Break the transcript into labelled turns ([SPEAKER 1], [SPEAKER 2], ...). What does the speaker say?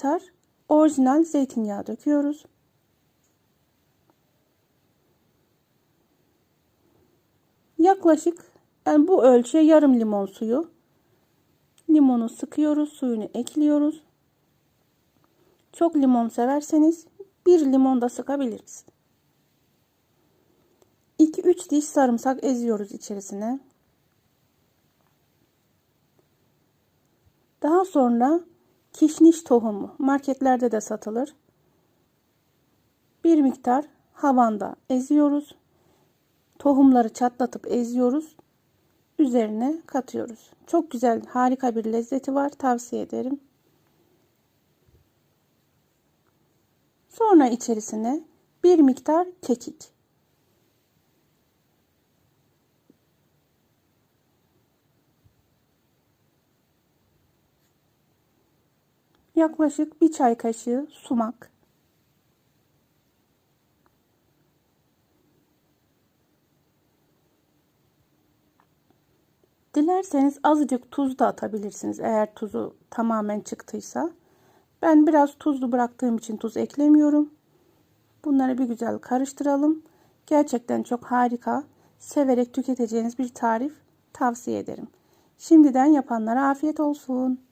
[SPEAKER 1] miktar orijinal zeytinyağı döküyoruz. Yaklaşık yani bu ölçüye yarım limon suyu. Limonu sıkıyoruz, suyunu ekliyoruz. Çok limon severseniz bir limon da sıkabiliriz. 2-3 diş sarımsak eziyoruz içerisine. Daha sonra kişniş tohumu marketlerde de satılır. Bir miktar havanda eziyoruz. Tohumları çatlatıp eziyoruz. Üzerine katıyoruz. Çok güzel, harika bir lezzeti var. Tavsiye ederim. Sonra içerisine bir miktar kekik. Yaklaşık bir çay kaşığı sumak. Dilerseniz azıcık tuz da atabilirsiniz eğer tuzu tamamen çıktıysa. Ben biraz tuzlu bıraktığım için tuz eklemiyorum. Bunları bir güzel karıştıralım. Gerçekten çok harika, severek tüketeceğiniz bir tarif tavsiye ederim. Şimdiden yapanlara afiyet olsun.